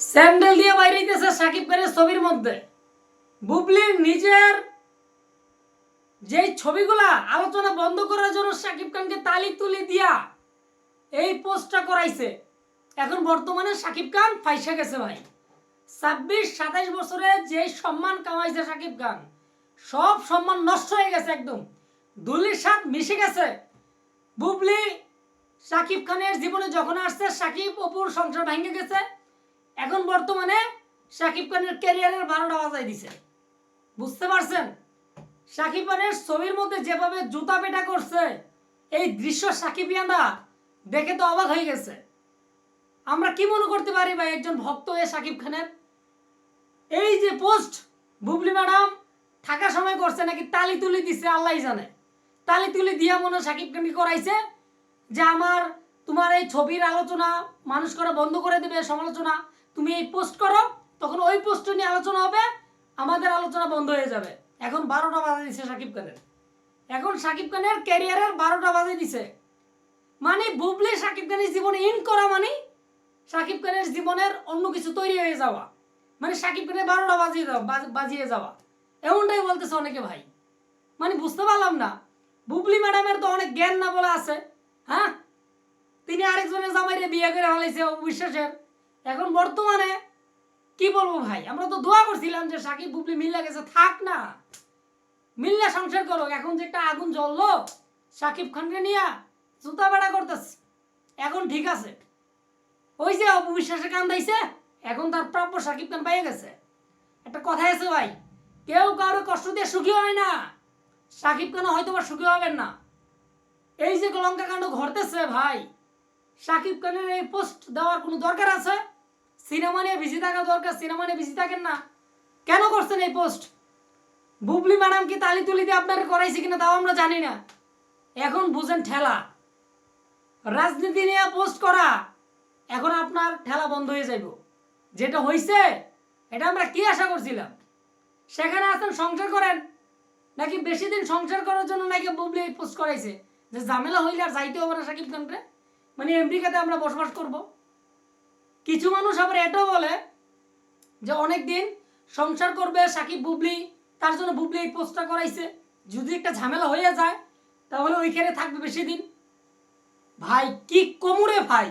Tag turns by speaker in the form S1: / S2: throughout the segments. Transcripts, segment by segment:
S1: Sandal দিয়ে বাইরে গেছে সাকিব খানের ছবির মধ্যে। বুবলির নিজের যে ছবিগুলা আলোচনা বন্ধ করার জন্য সাকিব খানকে তালি তুলি দিয়া এই পোস্টটা করাইছে। এখন বর্তমানে সাকিব খান ফাইসে গেছে ভাই। ছাব্বিশ, সাতাইশ বছরে যে সম্মান কামাইছে সাকিব খান, সব সম্মান নষ্ট হয়ে গেছে একদম। দুলির সাথ মিশে গেছে। বুবলি সাকিব খানের জীবনে যখন আসছে, সাকিব অপুর সংসার ভেঙে গেছে। এখন বর্তমানে সাকিব খানের ক্যারিয়ারের বারোটা বাজাই দিছে। বুঝতে পারছেন? সাকিব খানের ছবির মধ্যে যেভাবে জুতা পেটা করছে, এই দৃশ্য সাকিবিয়ানরা দেখে তো অবাক হয়ে গেছে। আমরা কি মনে করতে পারি ভাই একজন ভক্ত হয়ে সাকিব খানের? এই যে পোস্ট, বুবলি ম্যাডাম থাকার সময় করছে নাকি তালি তুলি দিছে আল্লাহ জানে। তালি তুলি দিয়া মনে সাকিব খানকে করাইছে যে আমার তোমার এই ছবির আলোচনা মানুষ করা বন্ধ করে দেবে, সমালোচনা। তুমি এই পোস্ট করো, তখন ওই পোস্ট নিয়ে আলোচনা হবে, আমাদের আলোচনা বন্ধ হয়ে যাবে। এখন বারোটা বাজে দিছে সাকিব খানের। এখন সাকিব খানের ক্যারিয়ারের বারোটা বাজে দিছে। মানে বুবলি সাকিব খানের জীবনে ইন করা মানে সাকিব খানের জীবনের অন্য কিছু তৈরি হয়ে যাওয়া। মানে সাকিব খানের বারোটা বাজিয়ে যাওয়া বাজিয়ে যাওয়া। এমনটাই বলতেছে অনেকে ভাই। মানে বুঝতে পারলাম না। বুবলি ম্যাডামের তো অনেক জ্ঞান না বলা আছে হ্যাঁ? তিনি আরেকজনের জামাইরে বিয়ে করে ফেলাইছে বিশ্বাসের। এখন বর্তমানে কি বলব ভাই? আমরা তো দোয়া করছিলাম যে সাকিব, বুবলি মিল্লা গেছে থাক না। মিল্লা সংসার করো এখন যে একটা আগুন জ্বললো, সাকিব খানকে নিয়ে জুতা বেড়া করতেছে। এখন ঠিক আছে। ওই যে অপবিশ্বাসে কান্দাইছে এখন তার প্রাপ্য সাকিব খান পেয়ে গেছে। একটা কথা আছে ভাই, কেউ কারও কষ্ট দিয়ে সুখী হয় না। সাকিব খান হয়তো বা সুখী হবেন না। এই যে লঙ্কা কাণ্ড ঘটতেছে ভাই সাকিব খানের এই পোস্ট দেওয়ার কোনো দরকার আছে? সিনেমা নিয়ে বিজি থাকা দরকার, সিনেমা নিয়ে বিজি থাকেন না। কেন করছেন এই পোস্ট? বুবলি ম্যাডাম কি তালি তুলি দিয়ে আপনারা করাইছে কিনা তাও আমরা জানি না। এখন বুঝেন ঠেলা। রাজনীতি নিয়ে পোস্ট করা, এখন আপনার ঠেলা বন্ধ হয়ে যাইব। যেটা হইছে, এটা আমরা কি আশা করছিলাম? সেখানে আসেন সংসার করেন। নাকি বেশি দিন সংসার করার জন্য নাকি বুবলি এই পোস্ট করাইছে? যে ঝামেলা হইলে আর যাইতে হবে না সাকিব খানকে? মানে আমেরিকাতে আমরা বসবাস করব। কিছু মানুষ আবার এটাও বলে যে অনেক দিন সংসার করবে, সাকিব বুবলি, তার জন্য বুবলি এই পোস্টটা করাইছে। যদি একটা ঝামেলা হয়ে যায়, তাহলে ওইখানে থাকবে বেশি দিন ভাই, কি কোমরে ভাই?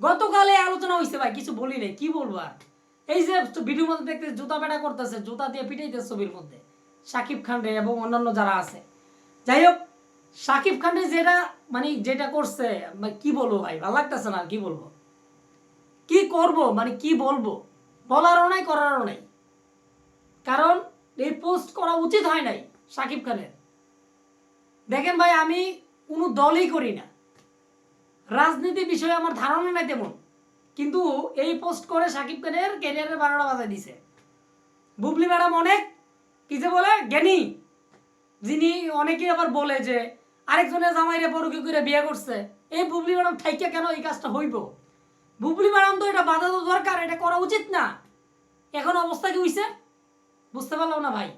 S1: গতকালে আলোচনা হয়েছে ভাই, কিছু বলি নাই, কি বলব আর? এই যে ভিডিওর মধ্যে দেখতে জুতা পেটা করতেছে, জুতা দিয়ে পিটাইতেছে ছবির মধ্যে। সাকিব খান রে এবং অন্যান্য যারা আছে। যাই হোক সাকিব খান রে যেটা মানে যেটা করছে মানে কি বলব ভাই, ভালো লাগতেছে না কি বলব? কি করব মানে কি বলব? বলারও নাই, করারও নাই। কারণ এই পোস্ট করা উচিত হয় নাই সাকিব খানের। দেখেন ভাই, আমি কোনো দলই করি না। রাজনীতি বিষয়ে আমার ধারণা নাই তেমন। কিন্তু এই পোস্ট করে সাকিব খানের ক্যারিয়ারের বারোটা বাজায় দিছে। বুবলি ম্যাডাম অনেক, কি যে বলে, জ্ঞানী। যিনি অনেকেই আবার বলে যে আরেকজনের জামাইরে পরকে করে বিয়ে করছে। এই বুবলি ম্যাডাম ঠাইকে কেন এই কাজটা হইব? বুবলি ম্যাডাম তো এটা বাধা তো দরকার, এটা করা উচিত না। এখন অবস্থা কি হইছে? বুঝতে পারলাম না ভাই।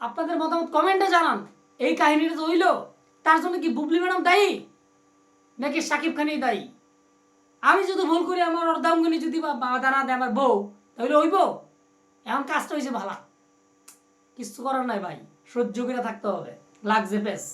S1: আপনাদের মতামত কমেন্টে জানান। এই কাহিনীটা তো হইল, তার জন্য কি বুবলি ম্যাডাম দায়ী? নাকি সাকিব খানই দায়ী? আমি যদি ভুল করি, আমার অর্ধাঙ্গনি যদি বাধা না দেয় আমার বউ, তাহলে হইব? এমন কাজটা হয়েছে ভালা। কিছু করার নাই ভাই। সহ্য করে থাকতে হবে। লাগছে বেশ